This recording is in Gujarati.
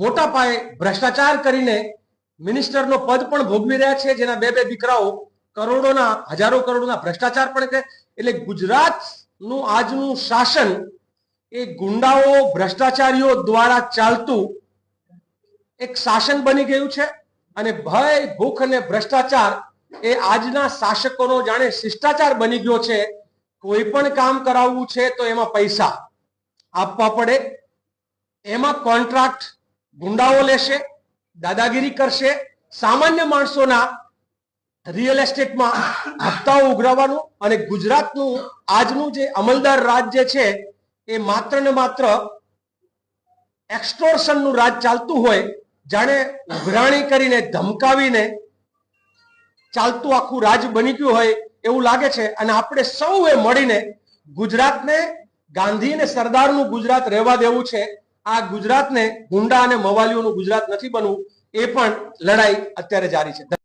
મોટા પાયે ભ્રષ્ટાચાર કરીને મિનિસ્ટરનો પદ પણ ભોગવી રહ્યા છે, જેના બે બે દીકરાઓ કરોડોના, હજારો કરોડોના ભ્રષ્ટાચાર પણ કરે એટલે ગુજરાતનું આજનું શાસન એ ગુંડાઓ, ભ્રષ્ટાચારીઓ દ્વારા ચાલતું એક શાસન બની ગયું છે અને ભય, ભૂખ અને ભ્રષ્ટાચાર એ આજના શાસકોનો જાણે શિષ્ટાચાર બની ગયો છે. કોઈ પણ કામ કરાવવું છે તો એમાં પૈસા આપવા પડે. એમાં કોન્ટ્રાક્ટ ગુંડાઓ લેશે, દાદાગીરી કરશે, સામાન્ય માણસોના રિયલ એસ્ટેટમાં હપ્તાઓ ઉઘરાવવાનું અને ગુજરાતનું, આજનું જે અમલદાર રાજ જે છે, એ માત્ર ને માત્ર એક્સટોર્શનનું રાજ ચાલતું હોય, જાણે ઉઘરાણી કરીને, ધમકાવીને ચાલતું આખું રાજ બની ગયું હોય એવું લાગે છે. અને આપણે સૌએ મળીને ગુજરાતને, ગાંધી અને સરદારનું ગુજરાત રહેવા દેવું છે. આ ગુજરાતને ગુંડા અને મવાલીઓનું ગુજરાત નથી બનવું એ પણ લડાઈ અત્યારે જારી છે.